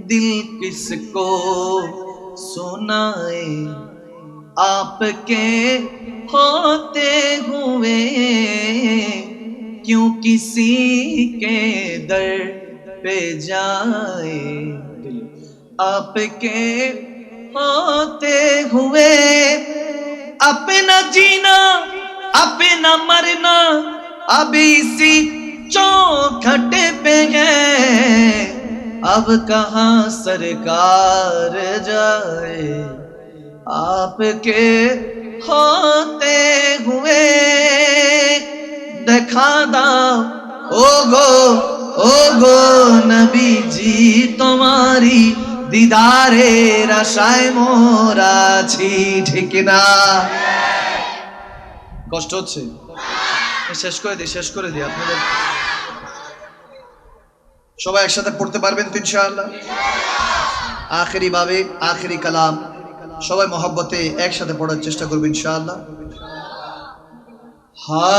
दिल किसको सुनाए? आपके होते हुए क्यों किसी के दर पे जाए? आपके होते हुए, अपना जीना, अपना मरना अब इसी चौखटे पे है। अब कहा सरकार जाए? आपके होते हुए दखादा ओगो ओगो नबी जी तुम्हारी দিদারের আশায় মোরা আছি, ঠিক না কষ্ট হচ্ছে? শেষ করে দিই, শেষ করে দিই আপনাদের। সবাই একসাথে পড়তে পারবেন তো ইনশাআল্লাহ? আখেরি ভাবে আখেরি কালাম। সবাই মহব্বতে একসাথে পড়ার চেষ্টা করবেন ইনশাআল্লাহ। হা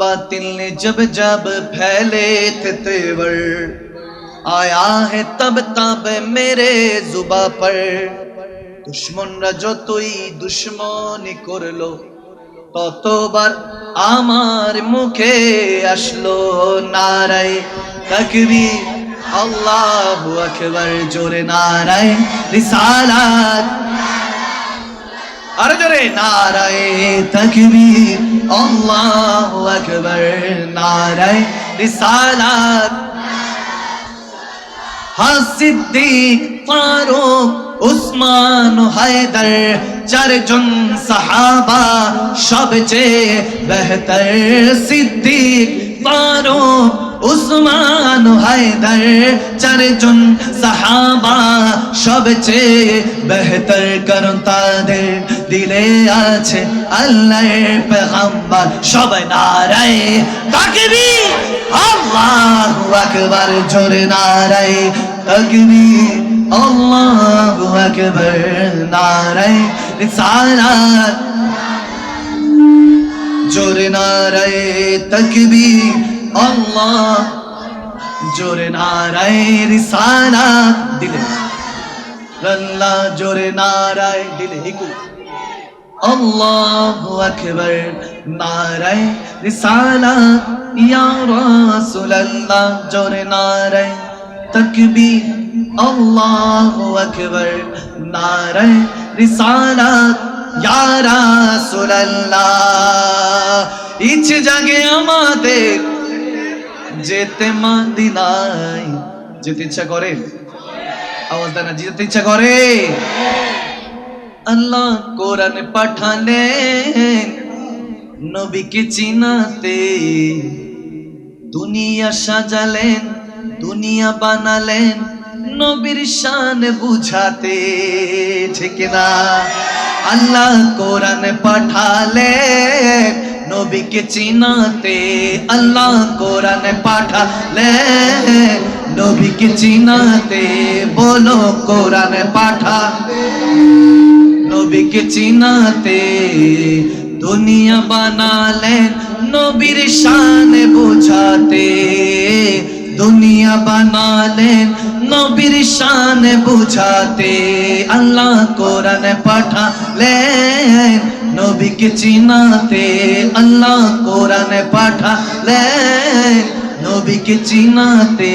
বাতিল জব জব ফেলে তেতেवर आया है तब तब मेरे जुबा पर দুশ্মনরা যতই দুশ্মনি করলো ততবার আমার মুখে আসলো নারায় তকবীর আল্লাহু আকবার জোরে নারায় রিসালাত আরে জোরে নারায় তকবীর আল্লাহু আকবার নারায় রিসালাত হ্যাঁ সিদ্দিক ফারুক উসমান হায়দার চারজন সাহাবা সবচেয়ে বেহতর সিদ্দিক। হায়দার চারজন সাহাবা সবচেয়ে বেহতর কারণ তাদের দিলে আছে আল্লাহর পেগম্বর সবাই নারায় তাকবীর। আল্লাহু আকবার, জোরে নারায় তাকবীর। আল্লাহু আকবার, নারায় রিসালাত। জোরে নারায় তাকবীর। আল্লাহ জোরে নারায় রিসালাত দিলে। আল্লাহ জোরে নারায়, দিলে। হিকু আল্লাহু আকবার, নারায় রিসালাত ইয়া রাসূলুল্লাহ, জোরে নারায় তাকবীর। আল্লাহু আকবার, নারায় রিসালাত ইয়া রাসূলুল্লাহ ইচ্ছে জাগে আমাদের যেতে মদিনায় যেতে ইচ্ছা করে? আওয়াজ দেয় না, যেতে ইচ্ছা করে? আল্লাহ কোরআন পাঠালেন, নবীকে চিনাতে। দুনিয়া সাজালেন, দুনিয়া বানালেন, নবীর শান বুঝাতে। ঠিক না? আল্লাহ কোরআন পাঠালেন নবীকে চিনাতে আল্লাহ কোরআনে পাঠালে নবীকে চিনাতে বলো কোরআনে পাঠালে নবীকে চিনাতে দুনিয়া বানালেন নবীর শান বুঝাতে। দুনিয়া বানালেন, নবীর শান বুঝাতে আল্লাহ কোরআন পাঠালেন, নবীকে চিনাতে আল্লাহ কোরআন পাঠালেন, নবীকে চিনাতে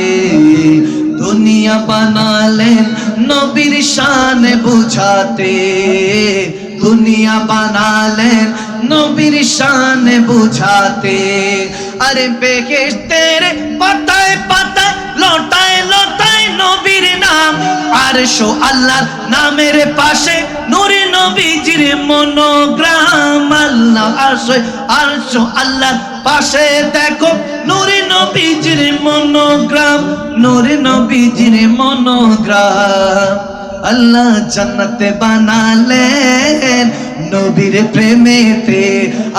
দুনিয়া বানালেন, নবীর শান বুঝাতে দুনিয়া বানালেন, নবীর শান বুঝাতে। আরে বেহেশতের পাতায় পাতায় লটায় লটায় নবীর নাম। আর শো আল্লাহর নামের পাশে নূরে নবীজির মনোগ্রাম। আল্লাহ আসে আর শো আল্লাহর পাশে দেখো নূরে নবীজির মনোগ্রাম। নূরে নবীজির মনোগ্রাম। আল্লাহ জান্নাতে বানালেন নবীর প্রেমেতে।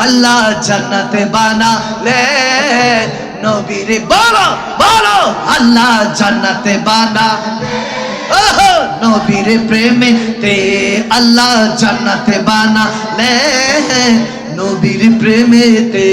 আল্লাহ জান্নাতে বানালেন নবীর বলো বলো আল্লাহ জান্নাতে বানা। ওহো, নবীর প্রেমেতে আল্লাহ জান্নাতে বানা। নবীর প্রেমেতে